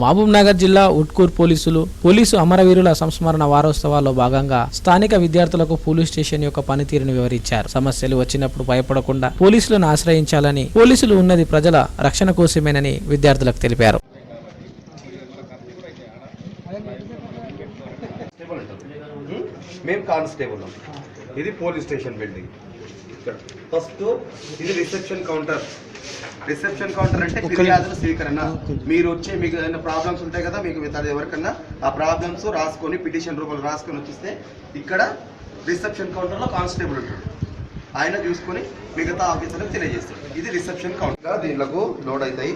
మహబూబ్నగర్ జిల్లా ఉట్కూర్ పోలీసులు పోలీసు అమరవీరుల సంస్మరణ వారోత్సవాల్లో భాగంగా స్థానిక విద్యార్థులకు పోలీస్ స్టేషన్ యొక్క పనితీరును వివరించారు. సమస్యలు వచ్చినప్పుడు భయపడకుండా పోలీసులను ఆశ్రయించాలని పోలీసులు ఉన్నది ప్రజల రక్షణ కోసమేనని విద్యార్థులకు తెలిపారు. మేము కానిస్టేబుల్ ఇది పోలీస్ స్టేషన్ బిల్డింగ్. ఇక్కడ. ఫస్ట్ ఇది రిసెప్షన్ కౌంటర్. రిసెప్షన్ కౌంటర్ అంటే ఫిర్యాదుల స్వీకరణ. మీరు వచ్చే మీకు ఏదైనా ప్రాబ్లమ్స్ ఉంటాయి కదా మీకు మిగతా ఎవరికన్నా ఆ ప్రాబ్లమ్స్ రాసుకొని పిటిషన్ రూపంలో రాసుకొని వచ్చిస్తే ఇక్కడ రిసెప్షన్ కౌంటర్లో కానిస్టేబుల్ ఉంటాడు. ఆయన చూసుకొని మిగతా ఆఫీసర్లకు తెలియజేస్తాడు. ఇది రిసెప్షన్ కౌంటర్. దీనిలకు లోడ్ అవుతాయి.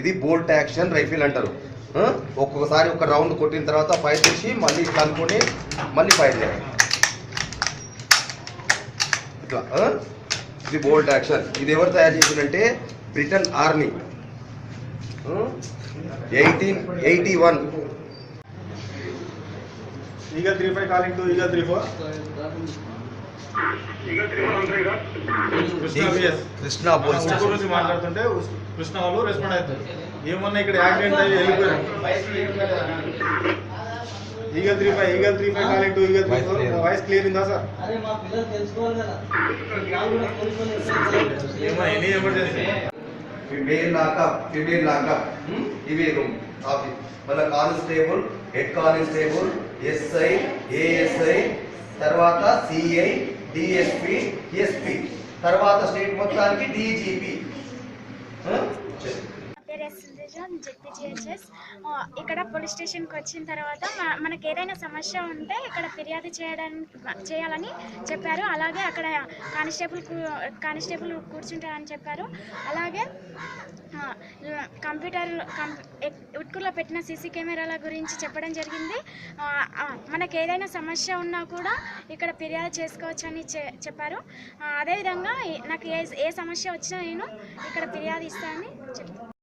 ఇది బోల్ట్ యాక్షన్ రైఫిల్ అంటారు? ఒక్కొక్కసారి ఒక రౌండ్ కొట్టిన తర్వాత ఫైర్ చేసి మళ్ళీ కనుక్కొని మళ్ళీ ఫైర్ చేయాలి. ఇట్లా ఆ? ఇది బోల్ట్ యాక్షన్ ఇది ఎవరు తయారు చేసిందంటే Britain army eighteen eighty one eagle three five calling to eagle three four Krishna police నుంచి మాట్లాడుతుంటే కృష్ణ వాళ్ళు రెస్పాండ్ అవుతారు. ఏమన్నా ఇక్కడ యాక్సిడెంట్ అయ్యి వెళ్ళిపోయారు. Eagle three five eagle three five calling to eagle three four. Voice clear ఉందా sir? Female lockup female lockup ఇవి రూమ్ ఆఫీస్ మళ్ళీ constable head constable SI ASI తర్వాత సిఐ డిఎస్పి ఎస్పి తర్వాత స్టేట్ మొత్తానికి డీజీపీ నా ఇక్కడ పోలీస్ స్టేషన్కి వచ్చిన తర్వాత మనకి ఏదైనా సమస్య ఉంటే ఇక్కడ ఫిర్యాదు చేయడానికి చేయాలని చెప్పారు. అలాగే అక్కడ కానిస్టేబుల్ కానిస్టేబుల్ కూర్చుంటారని చెప్పారు. అలాగే కంప్యూటర్ కం పెట్టిన సీసీ కెమెరాల గురించి చెప్పడం జరిగింది. మనకు మనకి ఏదైనా సమస్య ఉన్నా కూడా ఇక్కడ ఫిర్యాదు చేసుకోవచ్చని చె- చెప్పారు. అదేవిధంగా నాకు ఏ ఏ సమస్య వచ్చినా నేను ఇక్కడ ఫిర్యాదు ఇస్తానని చెప్తాను